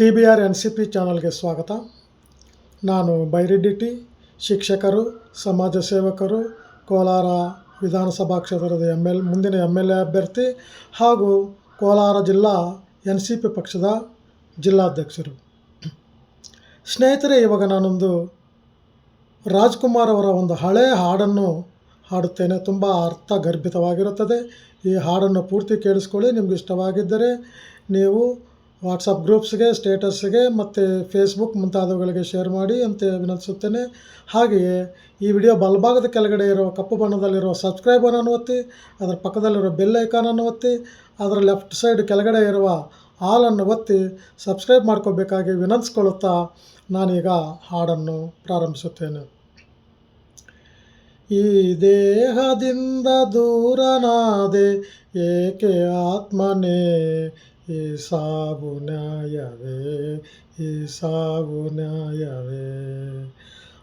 T B R N C P ಚಾನಲ್ಗೆ ಸ್ವಾಗತ. ನಾನು ಬೈರೆಡ್ಡಿ ಟಿ, ಶಿಕ್ಷಕರು, ಸಮಾಜ ಸೇವಕರು, ಕೋಲಾರ ವಿಧಾನಸಭಾ ಕ್ಷೇತ್ರದ ಎಂ ಎಲ್ ಮುಂದಿನ ಎಂ ಎಲ್ ಎ ಅಭ್ಯರ್ಥಿ ಹಾಗೂ ಕೋಲಾರ ಜಿಲ್ಲಾ ಎನ್ ಸಿ ಪಿ ಪಕ್ಷದ ಜಿಲ್ಲಾಧ್ಯಕ್ಷರು. ಸ್ನೇಹಿತರೆ, ಇವಾಗ ನಾನೊಂದು ರಾಜ್ಕುಮಾರ್ ಅವರ ಒಂದು ಹಳೆಯ ಹಾಡನ್ನು ಹಾಡುತ್ತೇನೆ. ತುಂಬ ಅರ್ಥಗರ್ಭಿತವಾಗಿರುತ್ತದೆ. ಈ ಹಾಡನ್ನು ಪೂರ್ತಿ ಕೇಳಿಸ್ಕೊಳ್ಳಿ. ನಿಮಗೆ ಇಷ್ಟವಾಗಿದ್ದರೆ ನೀವು ವಾಟ್ಸಪ್ ಗ್ರೂಪ್ಸ್ಗೆ ಸ್ಟೇಟಸ್ಗೆ ಮತ್ತು ಫೇಸ್ಬುಕ್ ಮುಂತಾದವುಗಳಿಗೆ ಶೇರ್ ಮಾಡಿ ಅಂತ ವಿನಂತಿಸುತ್ತೇನೆ. ಹಾಗೆಯೇ ಈ ವಿಡಿಯೋ ಬಲಭಾಗದ ಕೆಳಗಡೆ ಇರೋ ಕಪ್ಪು ಬಣ್ಣದಲ್ಲಿರೋ ಸಬ್ಸ್ಕ್ರೈಬರನ್ನು ಒತ್ತಿ, ಅದರ ಪಕ್ಕದಲ್ಲಿರೋ ಬೆಲ್ ಐಕಾನನ್ನು ಒತ್ತಿ, ಅದರ ಲೆಫ್ಟ್ ಸೈಡ್ ಕೆಳಗಡೆ ಇರುವ ಆಲನ್ನು ಒತ್ತಿ ಸಬ್ಸ್ಕ್ರೈಬ್ ಮಾಡ್ಕೋಬೇಕಾಗಿ ವಿನಂತಿಸ್ಕೊಳ್ಳುತ್ತಾ ನಾನೀಗ ಹಾಡನ್ನು ಪ್ರಾರಂಭಿಸುತ್ತೇನೆ. ಈ ದೇಹದಿಂದ ದೂರನಾದೆ ಏಕೆ ಆತ್ಮನೇ ಈ ಸಾವು ನ್ಯಾಯವೇ ಈ ಸಾವು ನ್ಯಾಯವೇ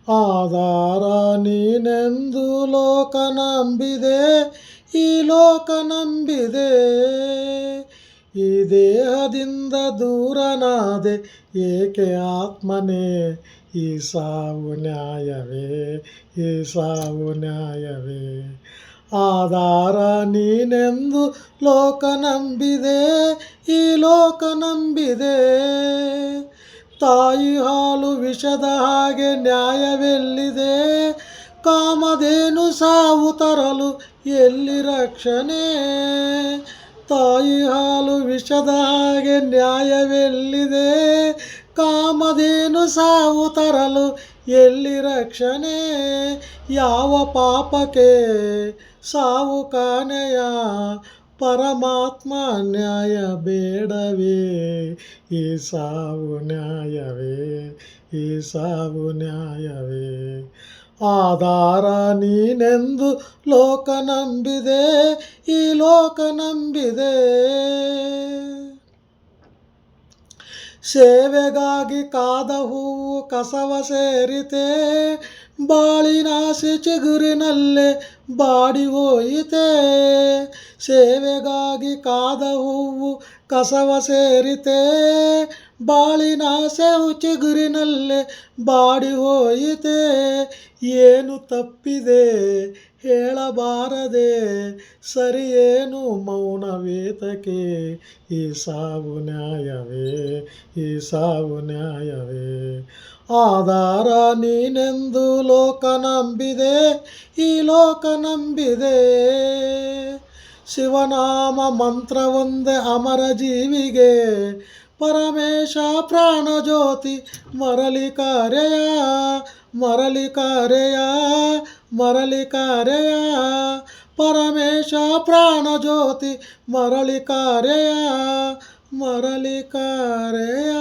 ಆಧಾರ ನೀನೆಂದು ಲೋಕ ನಂಬಿದೆ ಈ ಲೋಕ ನಂಬಿದೆ ಈ ದೇಹದಿಂದ ದೂರನಾದೆ, ಏಕೆ ಆತ್ಮನೇ ಈ ಸಾವು ನ್ಯಾಯವೇ ಈ ಸಾವು ನ್ಯಾಯವೇ ಆಧಾರ ನೀನೆಂದು ಲೋಕ ನಂಬಿದೆ, ಈ ಲೋಕ ನಂಬಿದೆ. ತಾಯಿ ಹಾಲು ವಿಷದ ಹಾಗೆ ನ್ಯಾಯವೆಲ್ಲಿದೆ? ಕಾಮದೇನು ಸಾವು ತರಲು ಎಲ್ಲಿ ರಕ್ಷಣೆ? ತಾಯಿ ಹಾಲು ವಿಷದ ಹಾಗೆ ನ್ಯಾಯವೆಲ್ಲಿದೆ? ಕಾಮದೇನು ಸಾವು ತರಲು ಎಲ್ಲಿ ರಕ್ಷಣೆ? ಯಾವ ಪಾಪಕ್ಕೆ ಸಾವು ಕಾನೆಯ ಪರಮಾತ್ಮ ನ್ಯಾಯ ಬೇಡವೇ? ಈ ಸಾವು ನ್ಯಾಯವೇ? ಈ ಸಾವು ನ್ಯಾಯವೇ? ಆಧಾರ ನೀನೆಂದು ಲೋಕ ನಂಬಿದೆ, ಈ ಲೋಕ ನಂಬಿದೆ. ಸೇವೆಗಾಗಿ ಕಾದ ಹೂವು ಕಸವ ಸೇರಿತೆ ಬಾಳಿನಾಶಿ ಚಿಗುರಿನಲ್ಲೇ ಬಾಡಿ ಹೋಯಿತೆ. ಸೇವೆಗಾಗಿ ಕಾದ ಹೂವು ಕಸವ ಸೇರಿತೆ ಬಾಳಿನಾಸೆ ಚಿಗುರಿನಲ್ಲೇ ಬಾಡಿ ಹೋಯಿತೆ? ಏನು ತಪ್ಪಿದೆ? ಹೇಳಬಾರದೆ? ಸರಿಯೇನು ಮೌನವೇತಕೆ ಈ ಸಾವು ನ್ಯಾಯವೇ? ಈ ಸಾವು ನ್ಯಾಯವೇ? ಆಧಾರ ನೀನೆಂದು ಲೋಕ ನಂಬಿದೆ, ಈ ಲೋಕ ನಂಬಿದೆ. ಶಿವನಾಮ ಮಂತ್ರವೊಂದೇ ಅಮರ ಜೀವಿಗೆ. ಪರಮೇಶ ಪ್ರಾಣ ಜ್ಯೋತಿ ಮರಳಿ ಕಾರ್ಯ ಮರಳಿ ಕಾರ್ಯ ಮರಳಿ ಕಾರ್ಯ ಪರಮೇಶ ಪ್ರಾಣ ಜ್ಯೋತಿ ಮರಳಿ ಕಾರ್ಯ ಮರಳಿ ಕಾರ್ಯ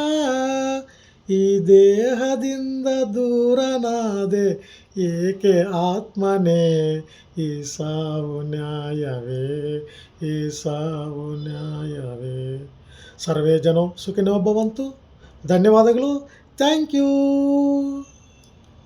ಈ ದೇಹದಿಂದ ದೂರನಾದೆ ಏಕೆ ಆತ್ಮನೇ? ಈ ಸಾವು ನ್ಯಾಯವೇ, ಈ ಸಾವು ನ್ಯಾಯವೇ. ಸರ್ವೇ ಜನೋ ಸುಖಿನೋ ಭವಂತು. ಧನ್ಯವಾದಗಳು. Thank you.